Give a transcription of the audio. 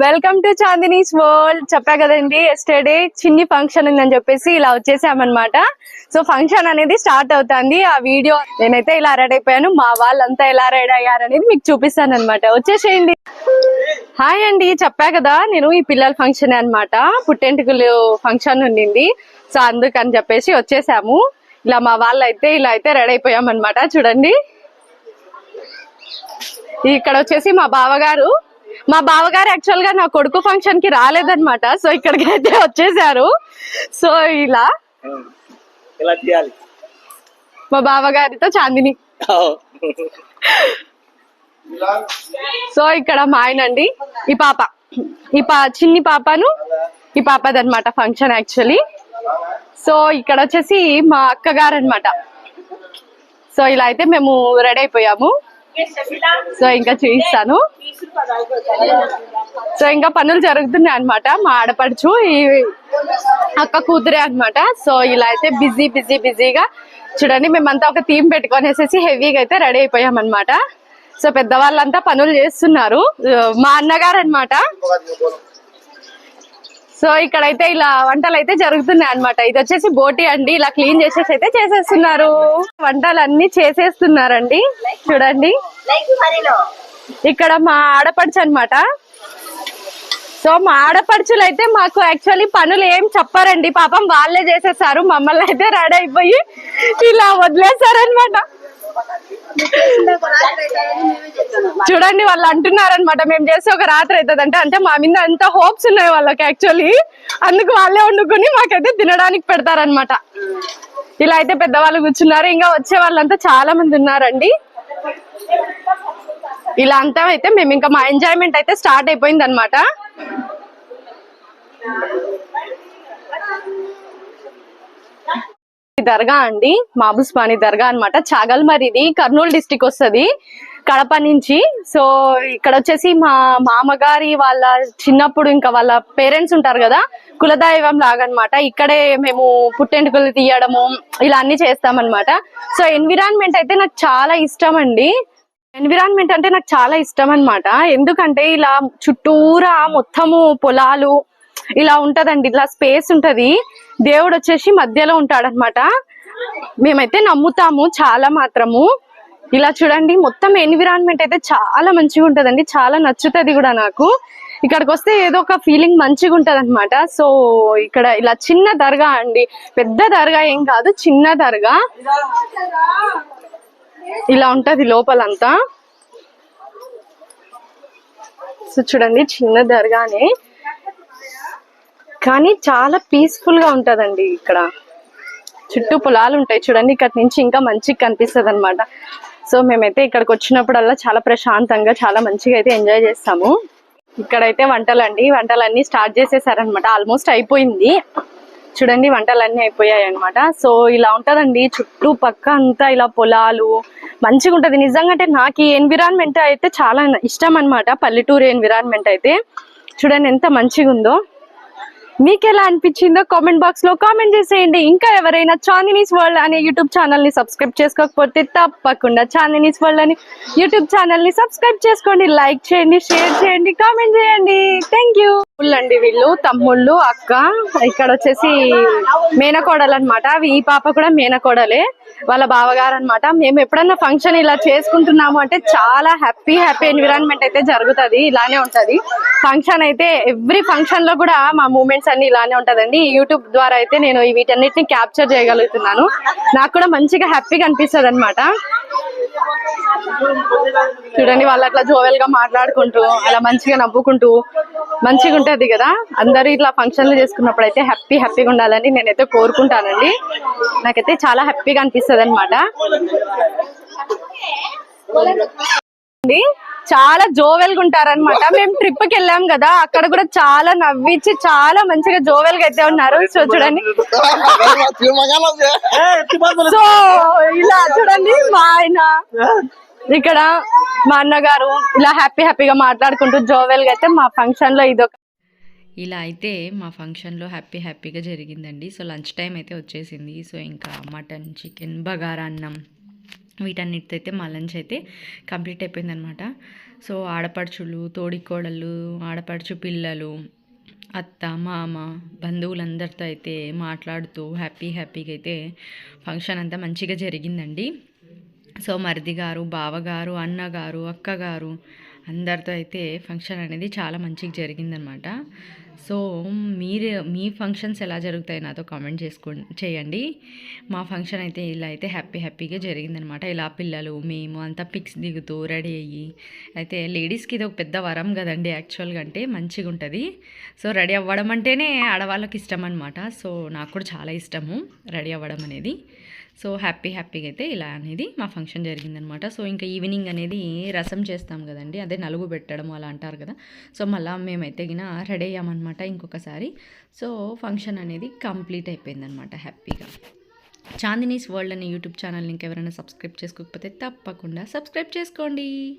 Welcome to చాందినీస్ world. చెప్పా కదండి yesterday చిన్ని ఫంక్షన్ ఉందని చెప్పేసి ఇలా వచ్చేసామన్నమాట. సో ఫంక్షన్ అనేది స్టార్ట్ అవుతుంది. ఆ వీడియో నేనైతే ఇలా రెడీ అయిపోయాను. మా వాళ్ళంతా ఎలా రెడీ అయ్యారు అనేది మీకు చూపిస్తాను అనమాట వచ్చేసేయండి. హాయ్ అండి చెప్పా కదా నేను ఈ పిల్లల ఫంక్షన్ అనమాట పుట్టెంటుకలు ఫంక్షన్ ఉండింది. సో అందుకని చెప్పేసి వచ్చేసాము. ఇలా మా వాళ్ళు అయితే ఇలా అయితే రెడీ అయిపోయాం అనమాట చూడండి. ఇక్కడ వచ్చేసి మా బావగారు మా బావగారు యాక్చువల్గా నా కొడుకు ఫంక్షన్కి రాలేదన్నమాట. సో ఇక్కడికి అయితే వచ్చేసారు. సో ఇలా మా బావగారితో చాందిని. సో ఇక్కడ మా ఆయన అండి ఈ పాప. ఈ పా చిన్ని పాపను ఈ పాపదన్నమాట ఫంక్షన్ యాక్చువల్లీ సో ఇక్కడ వచ్చేసి మా అక్కగారు అనమాట సో ఇలా అయితే మేము రెడీ అయిపోయాము. సో ఇంకా చూపిస్తాను. సో ఇంకా పనులు జరుగుతున్నాయి అన్నమాట. మా ఆడపడుచు ఈ అక్క కూతురే అన్నమాట. సో ఇలా అయితే బిజీ బిజీ బిజీగా చూడండి మేమంతా ఒక థీమ్ పెట్టుకొనేసేసి హెవీగా అయితే రెడీ అయిపోయాం అనమాట సో పెద్దవాళ్ళంతా పనులు చేస్తున్నారు. మా అన్నగారు అన్నమాట. సో ఇక్కడైతే ఇలా వంటలు అయితే జరుగుతున్నాయి అన్నమాట. ఇది వచ్చేసి బోటి అండి. ఇలా క్లీన్ చేసేసి అయితే చేసేస్తున్నారు. వంటలు అన్ని చేసేస్తున్నారండి. చూడండి. ఇక్కడ మా ఆడపడుచు అన్నమాట. సో మా ఆడపడుచులు అయితే మాకు యాక్చువల్లీ పనులు ఏం చెప్పారండి. పాపం వాళ్ళే చేసేసారు మమ్మల్ని అయితే రెడీ అయిపోయి ఇలా వదిలేసారనమాట చూడండి వాళ్ళు అంటున్నారనమాట మేము చేస్తే ఒక రాత్రి అవుతుంది అంటే అంటే మా మీద అంత హోప్స్ ఉన్నాయి వాళ్ళకి యాక్చువల్లీ. అందుకు వాళ్ళే వండుకొని మాకైతే తినడానికి పెడతారనమాట ఇలా అయితే పెద్దవాళ్ళు కూర్చున్నారు. ఇంకా వచ్చే వాళ్ళంతా చాలా మంది ఉన్నారండి. ఇలా అంతా అయితే మేము ఇంకా మా ఎంజాయ్మెంట్ అయితే స్టార్ట్ అయిపోయింది అనమాట దర్గా అండి. మాబుస్మాని దర్గా అన్నమాట. చాగల్మర్ ఇది కర్నూలు డిస్టిక్ వస్తది. కడప నుంచి. సో ఇక్కడ వచ్చేసి మా మామగారి వాళ్ళ చిన్నప్పుడు ఇంకా వాళ్ళ పేరెంట్స్ ఉంటారు కదా కులదైవం లాగా అన్నమాట ఇక్కడే మేము పుట్టెంటుకలు తీయడము ఇలా అన్ని చేస్తామన్నమాట. సో ఎన్విరాన్మెంట్ అయితే నాకు చాలా ఇష్టం అండి. ఎన్విరాన్మెంట్ అంటే నాకు చాలా ఇష్టం అన్నమాట. ఎందుకంటే ఇలా చుట్టూరా మొత్తము పొలాలు ఇలా ఉంటదండి. ఇలా స్పేస్ ఉంటది. దేవుడు వచ్చేసి మధ్యలో ఉంటాడనమాట మేమైతే నమ్ముతాము చాలా మాత్రము. ఇలా చూడండి మొత్తం ఎన్విరాన్మెంట్ అయితే చాలా మంచిగా ఉంటుందండి చాలా నచ్చుతుంది కూడా నాకు. ఇక్కడికి వస్తే ఏదో ఒక ఫీలింగ్ మంచిగా ఉంటుంది అనమాట సో ఇక్కడ ఇలా చిన్న దర్గా అండి పెద్ద దర్గా ఏం కాదు చిన్న దర్గా. ఇలా ఉంటది లోపలంతా. సో చూడండి చిన్న దర్గానే. కానీ చాలా పీస్ఫుల్గా ఉంటదండి ఇక్కడ. చుట్టూ పొలాలు ఉంటాయి చూడండి ఇక్కడ నుంచి ఇంకా మంచిగా కనిపిస్తుంది అనమాట సో మేమైతే ఇక్కడికి వచ్చినప్పుడల్లా చాలా ప్రశాంతంగా చాలా మంచిగా అయితే ఎంజాయ్ చేస్తాము. ఇక్కడైతే వంటలండి వంటలన్నీ స్టార్ట్ చేసేసారనమాట ఆల్మోస్ట్ అయిపోయింది. చూడండి వంటలన్నీ అయిపోయాయి అనమాట సో ఇలా ఉంటదండి చుట్టూ పక్క అంతా ఇలా పొలాలు. మంచిగా ఉంటది. నిజంగా అంటే నాకు ఈ ఎన్విరాన్మెంట్ అయితే చాలా ఇష్టం అన్నమాట పల్లెటూరు ఎన్విరాన్మెంట్ అయితే. చూడండి ఎంత మంచిగా ఉందో మీకు ఎలా అనిపించిందో కామెంట్ బాక్స్లో కామెంట్ చేసేయండి. ఇంకా ఎవరైనా చాందినీస్ వరల్డ్ అనే యూట్యూబ్ ఛానల్ని సబ్స్క్రైబ్ చేసుకోకపోతే తప్పకుండా చాందినీస్ వరల్డ్ అని యూట్యూబ్ ఛానల్ని సబ్స్క్రైబ్ చేసుకోండి. లైక్ చేయండి షేర్ చేయండి కామెంట్ చేయండి. థ్యాంక్ యూ అండి వీళ్ళు తమ్ముళ్ళు అక్క ఇక్కడ వచ్చేసి మేనకోడలు అనమాట ఈ పాప కూడా మేనకోడలే వాళ్ళ బావగారు అనమాట మేము ఎప్పుడన్నా ఫంక్షన్ ఇలా చేసుకుంటున్నాము అంటే చాలా హ్యాపీ హ్యాపీ ఎన్విరాన్మెంట్ అయితే జరుగుతుంది ఇలానే ఉంటది. ఫంక్షన్ అయితే ఎవ్రీ ఫంక్షన్లో కూడా మా మూమెంట్స్ అన్ని ఇలానే ఉంటదండి. యూట్యూబ్ ద్వారా అయితే నేను వీటన్నిటిని క్యాప్చర్ చేయగలుగుతున్నాను. నాకు కూడా మంచిగా హ్యాపీగా అనిపిస్తుంది అనమాట చూడండి వాళ్ళు అట్లా జోవెల్గా మాట్లాడుకుంటూ అలా మంచిగా నవ్వుకుంటూ మంచిగా ఉంటది కదా. అందరూ ఇట్లా ఫంక్షన్లు చేసుకున్నప్పుడు అయితే హ్యాపీ హ్యాపీగా ఉండాలని నేనైతే కోరుకుంటానండి. నాకైతే చాలా హ్యాపీగా అనిపిస్తుంది అనమాట చాలా జోవెల్గా ఉంటారనమాట మేము ట్రిప్కి వెళ్ళాం కదా అక్కడ కూడా చాలా నవ్వించి చాలా మంచిగా జోవెల్గా అయితే ఉన్నారు. సో చూడండి. సో ఇలా చూడండి మా ఆయన. ఇక్కడ మా అన్నగారు ఇలా హ్యాపీ హ్యాపీగా మాట్లాడుకుంటూ జోవెల్గా అయితే మా ఫంక్షన్లో ఇదొక ఇలా అయితే మా ఫంక్షన్లో హ్యాపీ హ్యాపీగా జరిగిందండి. సో లంచ్ టైం అయితే వచ్చేసింది. సో ఇంకా మటన్ చికెన్ బగారా అన్నం. వీటన్నిటితో అయితే మా లంచ్ అయితే కంప్లీట్ అయిపోయిందనమాట. సో ఆడపడుచులు తోడికోడళ్ళు ఆడపడుచు పిల్లలు అత్త మామ బంధువులందరితో అయితే మాట్లాడుతూ హ్యాపీ హ్యాపీగా అయితే ఫంక్షన్ అంతా మంచిగా జరిగిందండి. సో మరిది గారు బావగారు అన్నగారు అక్కగారు అందరితో అయితే ఫంక్షన్ అనేది చాలా మంచిగా జరిగిందనమాట. సో మీరు మీ ఫంక్షన్స్ ఎలా జరుగుతాయి నాతో కామెంట్ చేసుకో చేయండి. మా ఫంక్షన్ అయితే ఇలా అయితే హ్యాపీ హ్యాపీగా జరిగిందనమాట. ఇలా పిల్లలు మేము అంతా పిక్స్ దిగుతూ రెడీ అయ్యి అయితే లేడీస్కి ఇది ఒక పెద్ద వరం కదండి యాక్చువల్గా అంటే మంచిగా ఉంటుంది. సో రెడీ అవ్వడం అంటేనే ఆడవాళ్ళకి ఇష్టం అనమాట సో నాకు కూడా చాలా ఇష్టము రెడీ అవ్వడం అనేది. సో హ్యాపీ హ్యాపీగా అయితే ఇలా అనేది మా ఫంక్షన్ జరిగిందనమాట. సో ఇంకా ఈవినింగ్ అనేది రసం చేస్తాం కదండి అదే నలుగు పెట్టడం అలా అంటారు కదా. సో మళ్ళీ మేమైతే గిన రెడీ అయ్యామన్నమాట ఇంకొకసారి. సో ఫంక్షన్ అనేది కంప్లీట్ అయిపోయిందనమాట హ్యాపీగా. చాందినీస్ వరల్డ్ అనే యూట్యూబ్ ఛానల్ని ఇంకెవరైనా సబ్స్క్రైబ్ చేసుకోకపోతే తప్పకుండా సబ్స్క్రైబ్ చేసుకోండి.